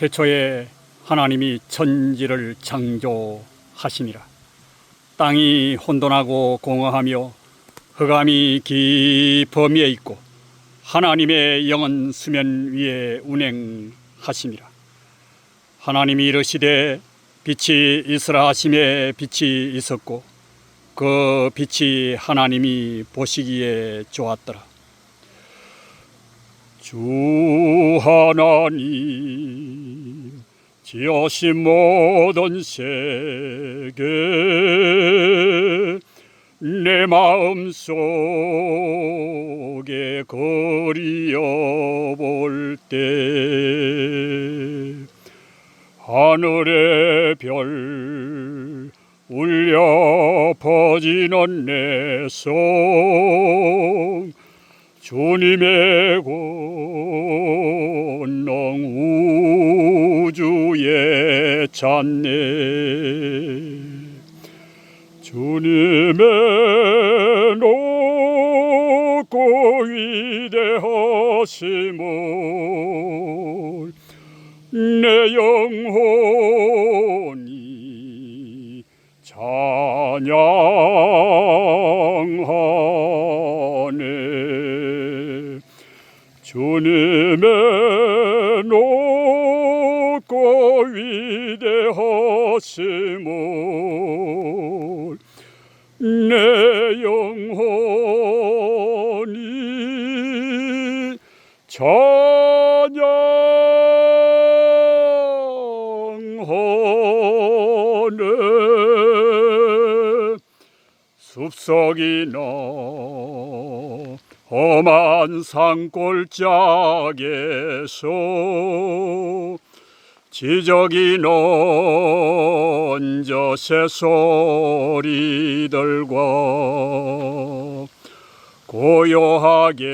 태초에 하나님이 천지를 창조하시니라. 땅이 혼돈하고 공허하며 흑암이 깊음에 있고 하나님의 영은 수면 위에 운행하시니라. 하나님이 이르시되 빛이 있으라 하심에 빛이 있었고 그 빛이 하나님이 보시기에 좋았더라. 주 하나님 지으신 모든 세계 내 마음 속에 그리어 볼때 하늘의 별 울려 퍼지는 내성 주님의 권능 우 주에 찾네. 주님의 높고 위대하심을 내 영혼이 찬양하네. 주님의 높 고 위대하심을 내 영혼이 찬양하네. 숲속이나 험한 산골짜기에서 지적이 넌저 새소리들과 고요하게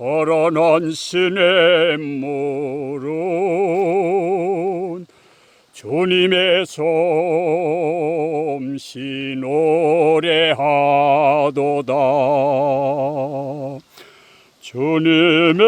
허러는 시냇물은 주님의 솜씨 노래하도다. 주님의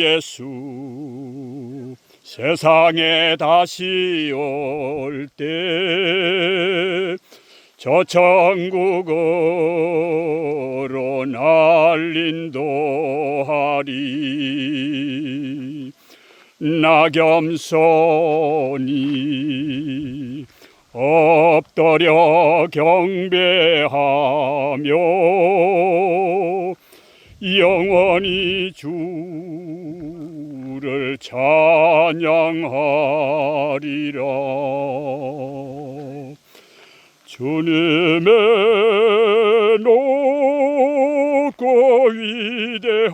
예수 세상에 다시 올 때 저 천국으로 날린도하리. 낙염손이 엎드려 경배하며 영원히 주 를 찬양하리라. 주님의 높고 위대하심을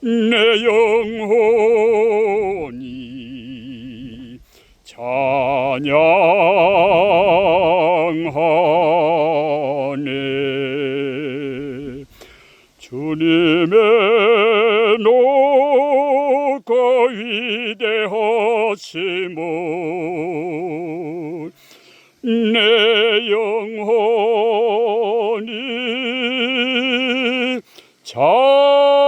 내 영혼이 찬양 높고 위대하심을 내 영혼이 찬양하